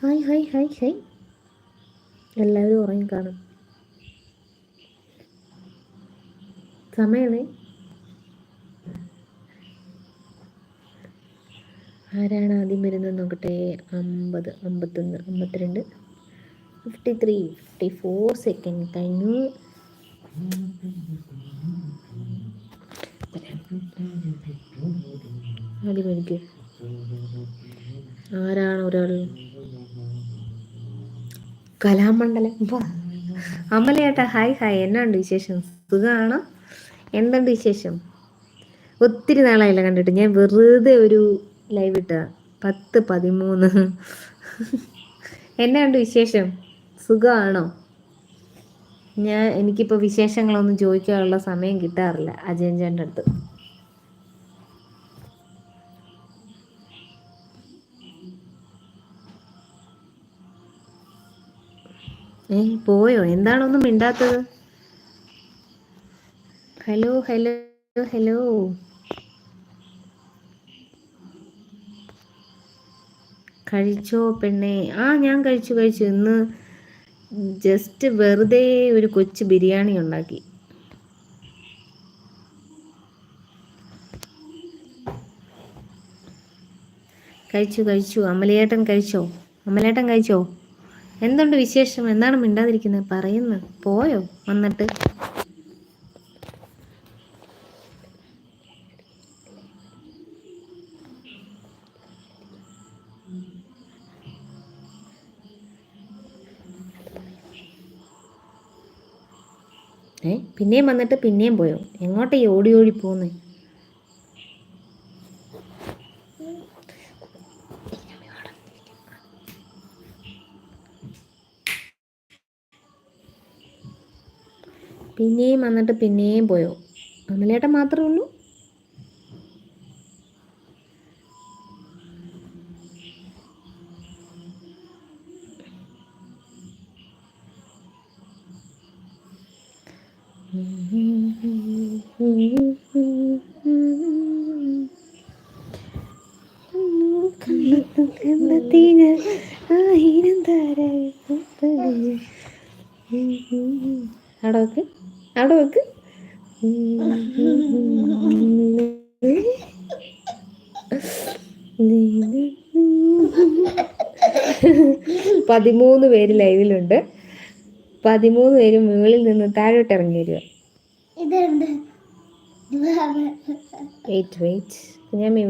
Hi hi hi hi. എല്ലാവരും ഉറങ്ങി കാണും സമയമേ ആരാണ് ആദ്യം വരുന്നത് നോക്കട്ടെ? അമ്പത് അമ്പത്തൊന്ന് അമ്പത്തിരണ്ട് fifty three fifty four second കഴിഞ്ഞു ആദ്യം എനിക്ക്. ആരാണ് ഒരാൾ? കലാമണ്ഡലം. അമലേട്ടാ ഹായ് ഹായ്. എന്നാണ്ട് വിശേഷം? സുഖമാണോ എന്തുണ്ട് വിശേഷം? ഒത്തിരി നാളായില്ല കണ്ടിട്ട്. ഞാൻ വെറുതെ ഒരു ലൈവ് ഇട്ട പത്ത് പതിമൂന്ന്. എന്നാണ്ട് വിശേഷം? സുഖമാണോ ഞാൻ എനിക്കിപ്പോൾ വിശേഷങ്ങളൊന്നും ചോദിക്കാനുള്ള സമയം കിട്ടാറില്ല അജയൻ അടുത്ത്. ഏ പോയോ? എന്താണൊന്നും മിണ്ടാത്തത്? Hello hello hello. കഴിച്ചോ പെണ്ണെ? ആ ഞാൻ കഴിച്ചു കഴിച്ചു. ഇന്ന് ജസ്റ്റ് വെറുതെ ഒരു കൊച്ചു ബിരിയാണി ഉണ്ടാക്കി. കഴിച്ചു കഴിച്ചു. അമലേട്ടൻ കഴിച്ചോ? അമലേട്ടൻ കഴിച്ചോ? എന്തുണ്ട് വിശേഷം? എന്താണ് മിണ്ടാതിരിക്കുന്നത് പറയുന്നു. പോയോ? വന്നിട്ട്? ഏ? പിന്നെയും വന്നിട്ട് പിന്നെയും പോയോ? എങ്ങോട്ടാ ഈ ഓടി ഓടി പോന്ന് പിന്നെയും വന്നിട്ട് പിന്നെയും പോയോ? അമലേട്ടൻ മാത്രമേ ഉള്ളൂ? ആയിരം പതിമൂന്ന് പേര് ലൈവിലുണ്ട് പതിമൂന്ന് പേര് മുകളിൽ നിന്ന് താഴോട്ട് ഇറങ്ങി വരിക. വെയിറ്റ് വെയിറ്റ്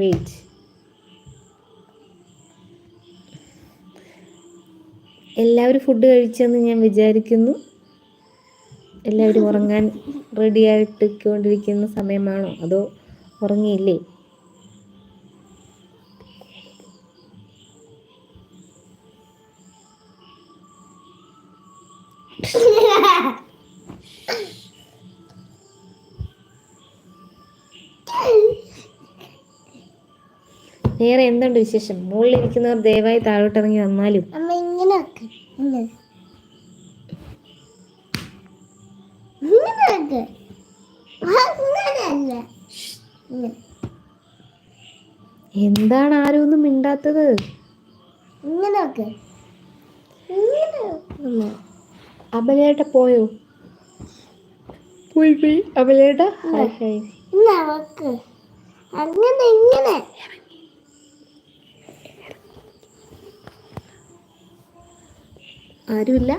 വെയിറ്റ് എല്ലാവരും ഫുഡ് കഴിച്ചെന്ന് ഞാൻ വിചാരിക്കുന്നു. എല്ലാവരും ഉറങ്ങാൻ റെഡിയായിട്ട് ആയിട്ടിക്കൊണ്ടിരിക്കുന്ന സമയമാണോ? അതോ ഉറങ്ങിയില്ലേ? വേറെ എന്തുണ്ട് വിശേഷം? മുകളിലിരിക്കുന്നവർ ദയവായി താഴോട്ടിറങ്ങി വന്നാലും. അമ്മ ഇങ്ങനെ എന്താണ് ആരും ഒന്നും മിണ്ടാത്തത്? ഇങ്ങനെ അബലേട്ട പോയോ? പോയി പോയി. അമലേട്ട ഹായ് ഹായ്. അങ്ങനെ ഇങ്ങനെ. ആരുമില്ല?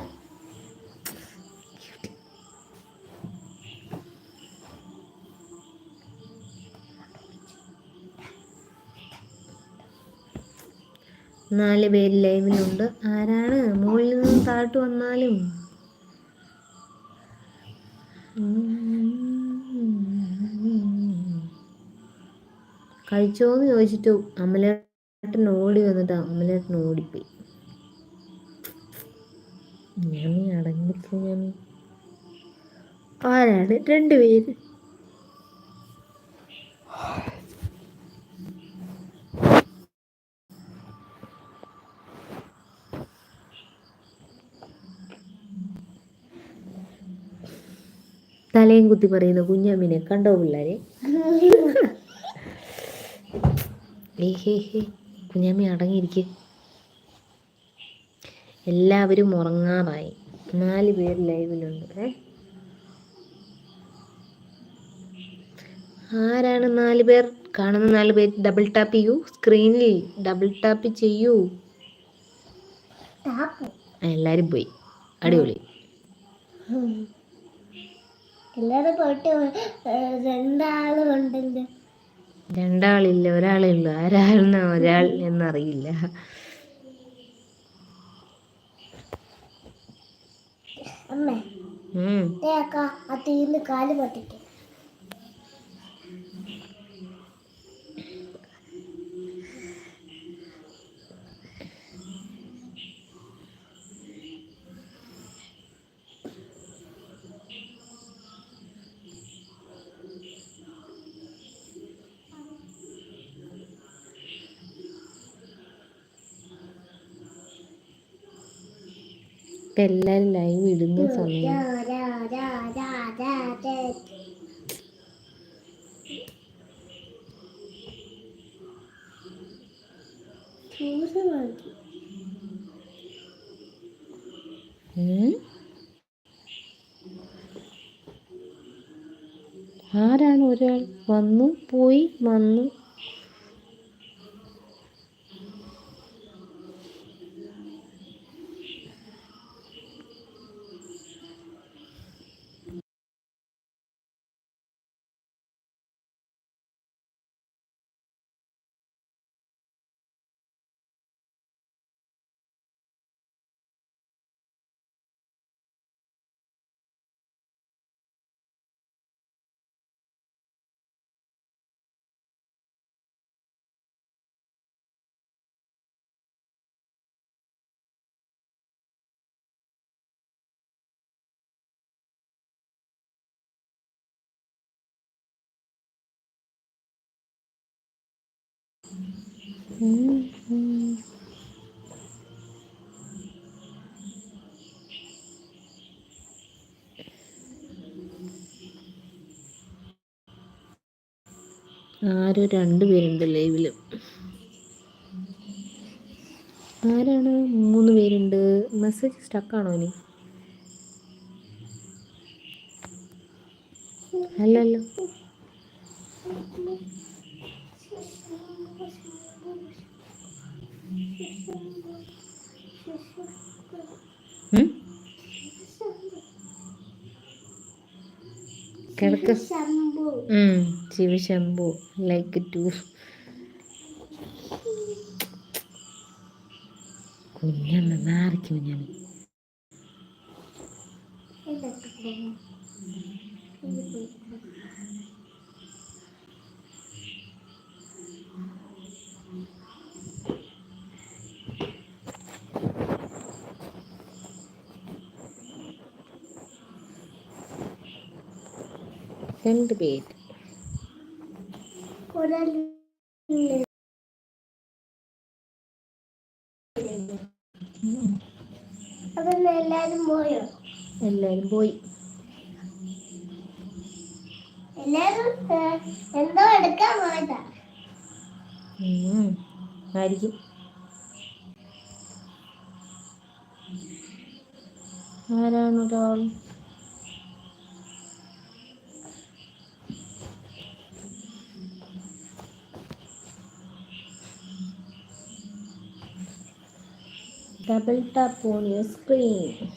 നാല് പേര് ലൈവിലുണ്ട്. ആരാണ്? മുകളിൽ നിന്ന് താഴ്ത്തു വന്നാലും കഴിച്ചോന്ന് ചോദിച്ചിട്ട് അമലേട്ടൻ ഓടി വന്നിട്ട് അമലേട്ടൻ ഓടിപ്പോയി. ഞാൻ അടങ്ങിപ്പോ ഞാൻ ആരാണ് രണ്ടുപേര് തലയും കുത്തി പറയുന്ന കുഞ്ഞമ്മിനെ കണ്ടോ പിള്ളേരെ? ഏ ഹേ ഹേ കുഞ്ഞമ്മി അടങ്ങിയിരിക്കെ. എല്ലാവരും ഉറങ്ങാറായി. നാല് പേര് ലൈവിലുണ്ട്. ഏ? ആരാണ് നാല് പേർ? കാണുന്ന നാല് പേർ ഡബിൾ ടാപ്പ് ചെയ്യൂ. സ്ക്രീനിൽ ഡബിൾ ടാപ്പ് ചെയ്യൂ. എല്ലാരും പോയി. അടിപൊളി. എല്ലാരും പോയിട്ട് രണ്ടാളുണ്ടല്ലോ രണ്ടാളും ഉണ്ടല്ലോ രണ്ടാളില്ല ഒരാളേ ഉള്ളൂ ആരാണ് ഒരാൾ എന്നറിയില്ല. അമ്മേ കാൽ പൊട്ടിക്ക്. ഇപ്പൊ എല്ലാരും ലൈവ് ഇടുന്ന സമയം? ആരാണ് ഒരാൾ? വന്നു പോയി വന്നു. ആരോ രണ്ടുപേരുണ്ട് ലൈവിൽ. ആരാണ്? മൂന്ന് പേരുണ്ട്. മെസ്സേജ് സ്റ്റക്കാണോ ഇനി? അല്ലല്ലോ? കിടക്ക് ശിവശംഭു ലൈക്ക് ടു കുഞ്ഞമ്മ നാറിക്ക് ഞാൻ. Thank പോകും. രണ്ട് പേര്. എല്ലാരും പോയോ. എല്ലാരും പോയി എല്ലാരും എന്തോ എടുക്കാൻ പോയതാ ആരാണ് ഒരാൾ? Double tap on your screen